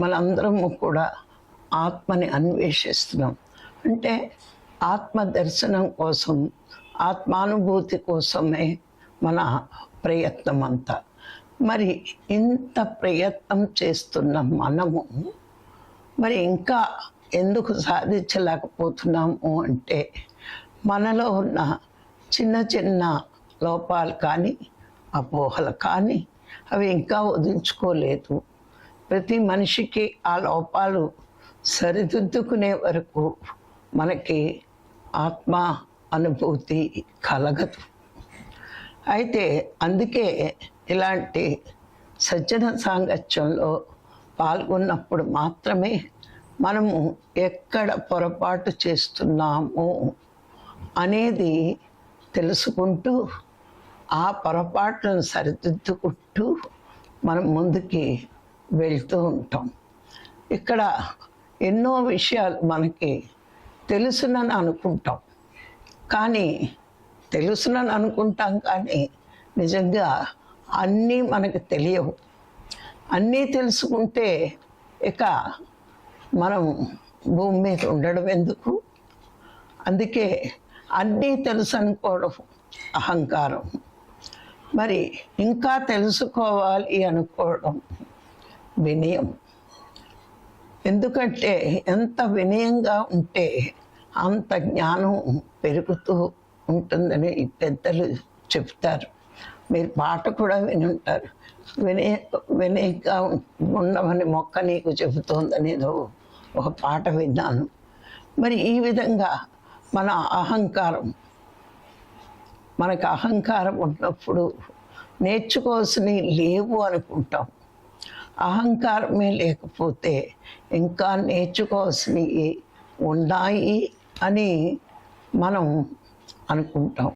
మనందరము కూడా ఆత్మని అన్వేషిస్తున్నాం. అంటే ఆత్మ దర్శనం కోసం ఆత్మానుభూతి కోసమే మన ప్రయత్నం అంతా మరి ఇంత ప్రయత్నం చేస్తున్న మనము మరి ఇంకా ఎందుకు సాధించలేకపోతున్నాము అంటే మనలో ఉన్న చిన్న చిన్న లోపాలు కానీ అపోహలు కానీ అవి ఇంకా వదిలించుకోలేదు. ప్రతి మనిషికి ఆ లోపాలు సరిదిద్దుకునే వరకు మనకి ఆత్మ అనుభూతి కలగదు. అయితే అందుకే ఇలాంటి సజ్జన సాంగత్యంలో పాల్గొన్నప్పుడు మాత్రమే మనము ఎక్కడ పొరపాటు చేస్తున్నాము అనేది తెలుసుకుంటూ ఆ పొరపాట్లను సరిదిద్దుకుంటూ మనం ముందుకి వెళ్తూ ఉంటాం. ఇక్కడ ఎన్నో విషయాలు మనకి తెలుసునని అనుకుంటాం. కానీ తెలుసునని అనుకుంటాం కానీ నిజంగా అన్నీ మనకు తెలియవు. అన్నీ తెలుసుకుంటే ఇక మనం భూమి మీద ఉండడం ఎందుకు? అందుకే అన్నీ తెలుసు అనుకోవడం అహంకారం. మరి ఇంకా తెలుసుకోవాలి అనుకోవడం వినయం. ఎందుకంటే ఎంత వినయంగా ఉంటే అంత జ్ఞానం పెరుగుతూ ఉంటుందని పెద్దలు చెప్తారు. మీరు పాట కూడా విని ఉంటారు వినయ వినయంగా ఉండమని మొక్క నీకు చెబుతోందని ఒక పాట విన్నాను. మరి ఈ విధంగా మన అహంకారం మనకు అహంకారం ఉన్నప్పుడు నేర్చుకోవాల్సినవి లేవు అనుకుంటాం. అహంకారమే లేకపోతే ఇంకా నేర్చుకోవాల్సినవి ఉన్నాయి అని మనం అనుకుంటాం.